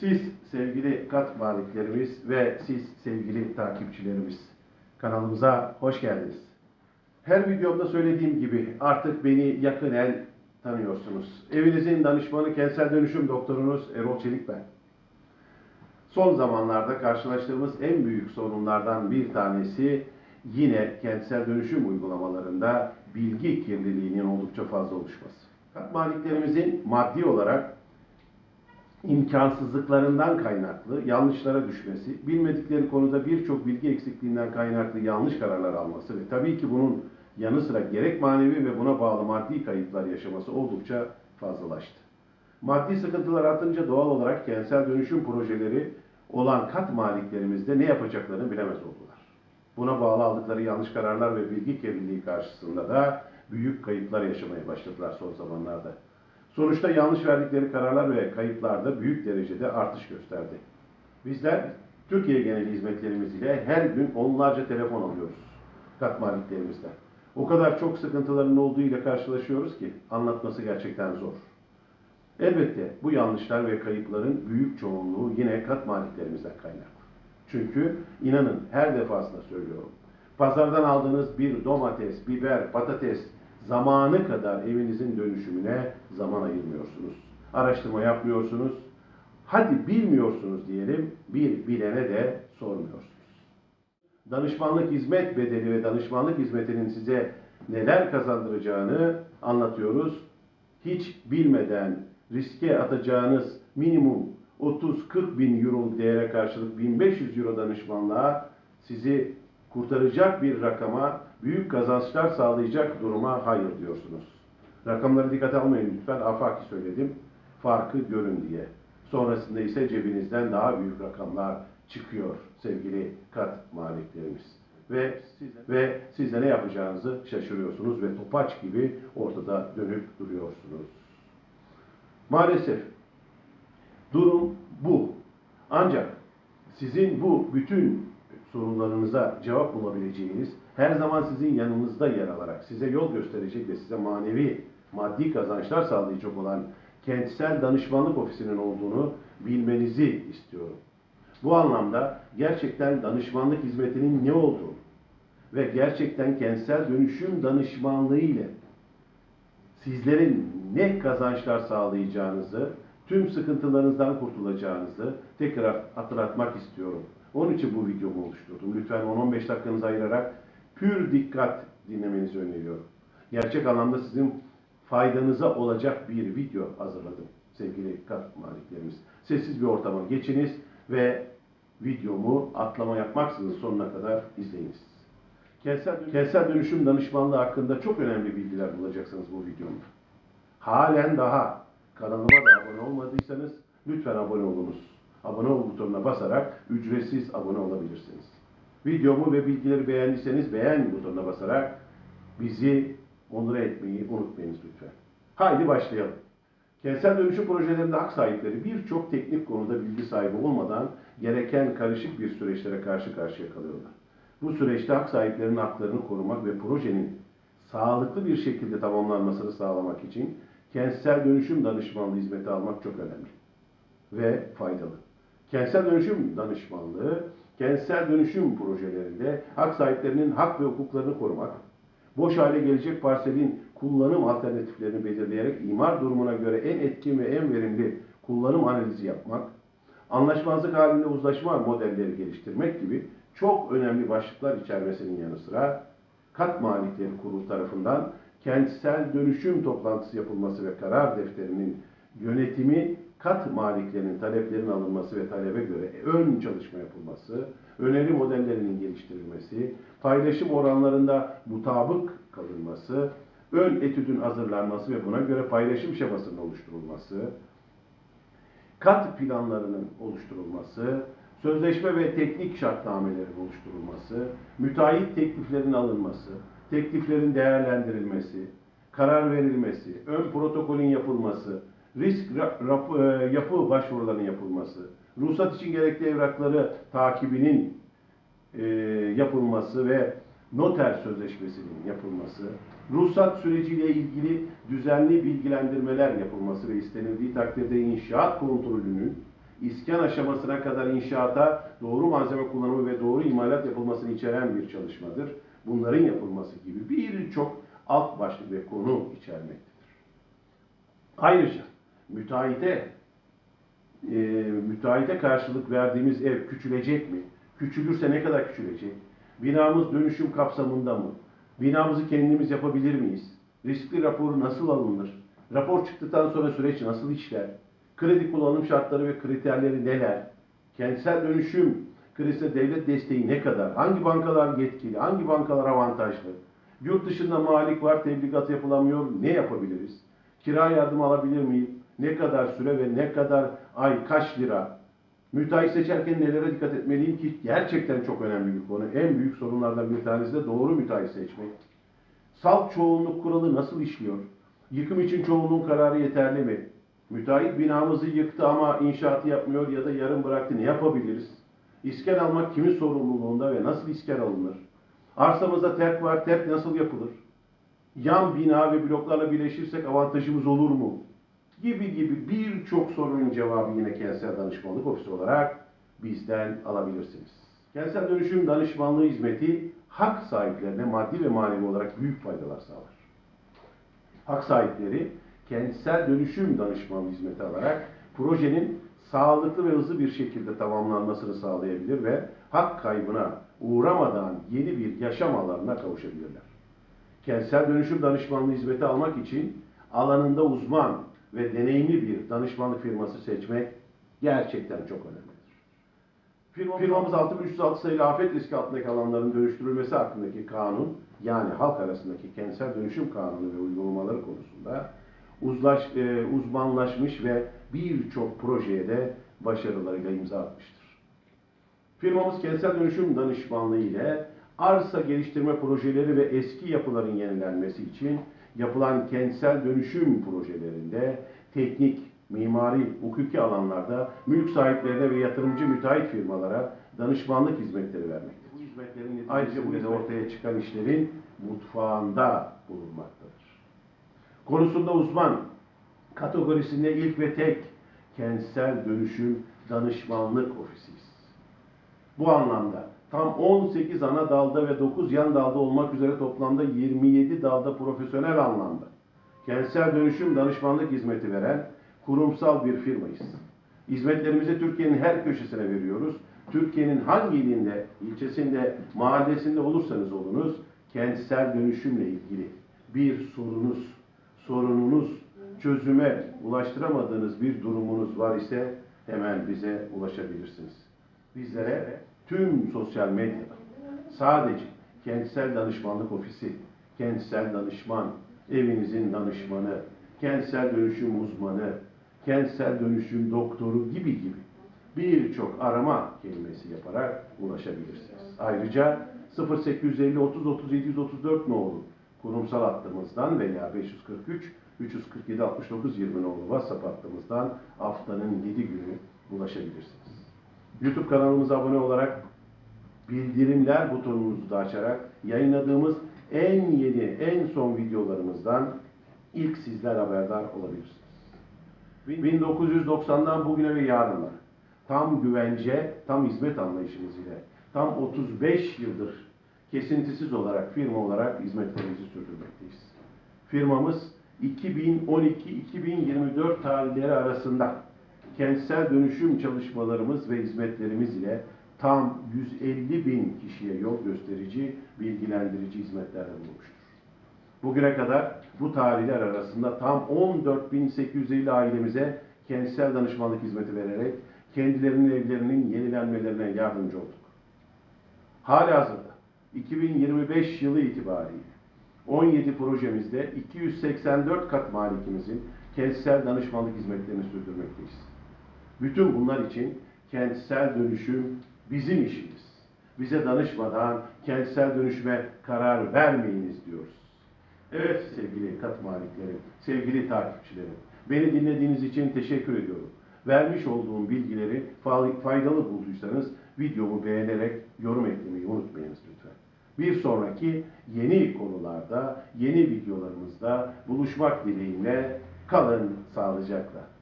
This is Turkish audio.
Siz sevgili kat maliklerimiz ve siz sevgili takipçilerimiz kanalımıza hoş geldiniz. Her videomda söylediğim gibi artık beni yakinen tanıyorsunuz. Evinizin danışmanı kentsel dönüşüm doktorunuz Erol Çelik ben. Son zamanlarda karşılaştığımız en büyük sorunlardan bir tanesi yine kentsel dönüşüm uygulamalarında bilgi kirliliğinin oldukça fazla oluşması. Kat maliklerimizin maddi olarak imkansızlıklarından kaynaklı yanlışlara düşmesi, bilmedikleri konuda birçok bilgi eksikliğinden kaynaklı yanlış kararlar alması ve tabii ki bunun yanı sıra gerek manevi ve buna bağlı maddi kayıplar yaşaması oldukça fazlalaştı. Maddi sıkıntılar artınca doğal olarak kentsel dönüşüm projeleri olan kat maliklerimizde ne yapacaklarını bilemez oldular. Buna bağlı aldıkları yanlış kararlar ve bilgi kirliliği karşısında da büyük kayıplar yaşamaya başladılar son zamanlarda. Sonuçta yanlış verdikleri kararlar ve kayıplarda büyük derecede artış gösterdi. Bizler Türkiye geneli hizmetlerimiz ile her gün onlarca telefon alıyoruz kat maliklerimizden. O kadar çok sıkıntıların olduğu ile karşılaşıyoruz ki anlatması gerçekten zor. Elbette bu yanlışlar ve kayıpların büyük çoğunluğu yine kat maliklerimizden kaynaklı. Çünkü inanın her defasında söylüyorum. Pazardan aldığınız bir domates, biber, patates zamanı kadar evinizin dönüşümüne zaman ayırmıyorsunuz. Araştırma yapmıyorsunuz. Hadi bilmiyorsunuz diyelim, bir bilene de sormuyorsunuz. Danışmanlık hizmet bedeli ve danışmanlık hizmetinin size neler kazandıracağını anlatıyoruz. Hiç bilmeden riske atacağınız minimum 30-40 bin euro değere karşılık 1500 euro danışmanlığa sizi kurtaracak bir rakama, büyük kazançlar sağlayacak duruma hayır diyorsunuz. Rakamları dikkate almayın lütfen. Afaki söyledim. Farkı görün diye. Sonrasında ise cebinizden daha büyük rakamlar çıkıyor sevgili kat maliklerimiz. Ve ve siz de ne yapacağınızı şaşırıyorsunuz ve topaç gibi ortada dönüp duruyorsunuz. Maalesef durum bu. Ancak sizin bu bütün sorunlarınıza cevap bulabileceğiniz, her zaman sizin yanınızda yer alarak size yol gösterecek ve size manevi, maddi kazançlar sağlayacak olan kentsel danışmanlık ofisinin olduğunu bilmenizi istiyorum. Bu anlamda gerçekten danışmanlık hizmetinin ne olduğunu ve gerçekten kentsel dönüşüm danışmanlığı ile sizlerin ne kazançlar sağlayacağınızı, tüm sıkıntılarınızdan kurtulacağınızı tekrar hatırlatmak istiyorum. Onun için bu videomu oluşturdum. Lütfen 10-15 dakikanızı ayırarak pür dikkat dinlemenizi öneriyorum. Gerçek anlamda sizin faydanıza olacak bir video hazırladım sevgili kat maliklerimiz. Sessiz bir ortama geçiniz ve videomu atlama yapmaksızın sonuna kadar izleyiniz. Kentsel, kentsel dönüşüm danışmanlığı hakkında çok önemli bilgiler bulacaksınız bu videomda. Halen daha kanalıma da abone olmadıysanız lütfen abone olunuz. Abone ol butonuna basarak ücretsiz abone olabilirsiniz. Videomu ve bilgileri beğendiyseniz beğen butonuna basarak bizi onur etmeyi unutmayınız lütfen. Haydi başlayalım. Kentsel dönüşüm projelerinde hak sahipleri birçok teknik konuda bilgi sahibi olmadan gereken karışık bir süreçlere karşı karşıya kalıyorlar. Bu süreçte hak sahiplerinin haklarını korumak ve projenin sağlıklı bir şekilde tamamlanmasını sağlamak için kentsel dönüşüm danışmanlığı hizmeti almak çok önemli ve faydalı. Kentsel dönüşüm danışmanlığı, kentsel dönüşüm projelerinde hak sahiplerinin hak ve hukuklarını korumak, boş hale gelecek parselin kullanım alternatiflerini belirleyerek imar durumuna göre en etkin ve en verimli kullanım analizi yapmak, anlaşmazlık halinde uzlaşma modelleri geliştirmek gibi çok önemli başlıklar içermesinin yanı sıra kat malikleri kurulu tarafından kentsel dönüşüm toplantısı yapılması ve karar defterinin yönetimi kat maliklerinin taleplerinin alınması ve talebe göre ön çalışma yapılması, öneri modellerinin geliştirilmesi, paylaşım oranlarında mutabık kalınması, ön etüdün hazırlanması ve buna göre paylaşım şemasının oluşturulması, kat planlarının oluşturulması, sözleşme ve teknik şartnamelerin oluşturulması, müteahhit tekliflerin alınması, tekliflerin değerlendirilmesi, karar verilmesi, ön protokolün yapılması, risk e, yapı başvurularının yapılması, ruhsat için gerekli evrakları takibinin e, yapılması ve noter sözleşmesinin yapılması, ruhsat süreciyle ilgili düzenli bilgilendirmeler yapılması ve istenildiği takdirde inşaat kontrolünün iskan aşamasına kadar inşaata doğru malzeme kullanımı ve doğru imalat yapılmasını içeren bir çalışmadır. Bunların yapılması gibi birçok alt başlık ve konu içermektedir. Ayrıca müteahhite e, müteahhite karşılık verdiğimiz ev küçülecek mi? Küçülürse ne kadar küçülecek? Binamız dönüşüm kapsamında mı? Binamızı kendimiz yapabilir miyiz? Riskli raporu nasıl alınır? Rapor çıktıktan sonra süreç nasıl işler? Kredi kullanım şartları ve kriterleri neler? Kentsel dönüşüm krizde devlet desteği ne kadar? Hangi bankalar yetkili? Hangi bankalar avantajlı? Yurt dışında malik var, tebligat yapılamıyor. Ne yapabiliriz? Kira yardım alabilir miyim? Ne kadar süre ve ne kadar ay, kaç lira? Müteahhit seçerken nelere dikkat etmeliyim ki gerçekten çok önemli bir konu. En büyük sorunlardan bir tanesi de doğru müteahhit seçmek. Salt çoğunluk kuralı nasıl işliyor? Yıkım için çoğunluğun kararı yeterli mi? Müteahhit binamızı yıktı ama inşaatı yapmıyor ya da yarım bıraktı. Ne yapabiliriz? İskan almak kimin sorumluluğunda ve nasıl iskan alınır? Arsamızda terk var, terk nasıl yapılır? Yan bina ve bloklarla birleşirsek avantajımız olur mu? Gibi gibi birçok sorunun cevabı yine kentsel danışmanlık ofisi olarak bizden alabilirsiniz. Kentsel dönüşüm danışmanlığı hizmeti hak sahiplerine maddi ve manevi olarak büyük faydalar sağlar. Hak sahipleri kentsel dönüşüm danışmanlığı hizmeti alarak projenin sağlıklı ve hızlı bir şekilde tamamlanmasını sağlayabilir ve hak kaybına uğramadan yeni bir yaşam alanına kavuşabilirler. Kentsel dönüşüm danışmanlığı hizmeti almak için alanında uzman ve deneyimli bir danışmanlık firması seçmek gerçekten çok önemlidir. Firmamız, firmamız 6306 sayılı afet riski altındaki alanların dönüştürülmesi hakkındaki kanun yani halk arasındaki kentsel dönüşüm kanunu ve uygulamaları konusunda uzlaş, e, uzmanlaşmış ve birçok projeye de başarılarıyla imza atmıştır. Firmamız kentsel dönüşüm danışmanlığı ile arsa geliştirme projeleri ve eski yapıların yenilenmesi için yapılan kentsel dönüşüm projelerinde teknik, mimari, hukuki alanlarda mülk sahiplerine ve yatırımcı müteahhit firmalara danışmanlık hizmetleri vermektedir. Bu hizmetlerin ayrıca bu hizmet ortaya çıkan işlerin mutfağında bulunmaktadır. Konusunda uzman, kategorisinde ilk ve tek kentsel dönüşüm danışmanlık ofisiyiz. Bu anlamda tam 18 ana dalda ve 9 yan dalda olmak üzere toplamda 27 dalda profesyonel anlamda kentsel dönüşüm danışmanlık hizmeti veren kurumsal bir firmayız. Hizmetlerimizi Türkiye'nin her köşesine veriyoruz. Türkiye'nin hangi ilinde, ilçesinde, mahallesinde olursanız olunuz, kentsel dönüşümle ilgili bir sorunuz, sorununuz, çözüme ulaştıramadığınız bir durumunuz var ise hemen bize ulaşabilirsiniz. Bizlere tüm sosyal medyada sadece kentsel danışmanlık ofisi, kentsel danışman, evinizin danışmanı, kentsel dönüşüm uzmanı, kentsel dönüşüm doktoru gibi gibi birçok arama kelimesi yaparak ulaşabilirsiniz. Ayrıca 0850 30 30 734 nolu kurumsal hattımızdan veya 543 347 69 20 nolu WhatsApp hattımızdan haftanın 7 günü ulaşabilirsiniz. YouTube kanalımıza abone olarak bildirimler butonumuzu da açarak yayınladığımız en yeni, en son videolarımızdan ilk sizler haberdar olabilirsiniz. 1990'dan bugüne ve yarınlara tam güvence, tam hizmet anlayışımız ile tam 35 yıldır kesintisiz olarak firma olarak hizmetlerimizi sürdürmekteyiz. Firmamız 2012-2024 tarihleri arasında kentsel dönüşüm çalışmalarımız ve hizmetlerimiz ile tam 150 bin kişiye yol gösterici, bilgilendirici hizmetlerde bulunmuştur. Bugüne kadar bu tarihler arasında tam 14.850 ailemize kentsel danışmanlık hizmeti vererek kendilerinin evlerinin yenilenmelerine yardımcı olduk. Halihazırda 2025 yılı itibariyle 17 projemizde 284 kat malikimizin kentsel danışmanlık hizmetlerini sürdürmekteyiz. Bütün bunlar için kentsel dönüşüm bizim işimiz. Bize danışmadan kentsel dönüşüme karar vermeyiniz diyoruz. Evet sevgili kat maliklerim, sevgili takipçilerim, beni dinlediğiniz için teşekkür ediyorum. Vermiş olduğum bilgileri faydalı bulduysanız videomu beğenerek yorum eklemeyi unutmayınız lütfen. Bir sonraki yeni konularda, yeni videolarımızda buluşmak dileğiyle kalın sağlıcakla.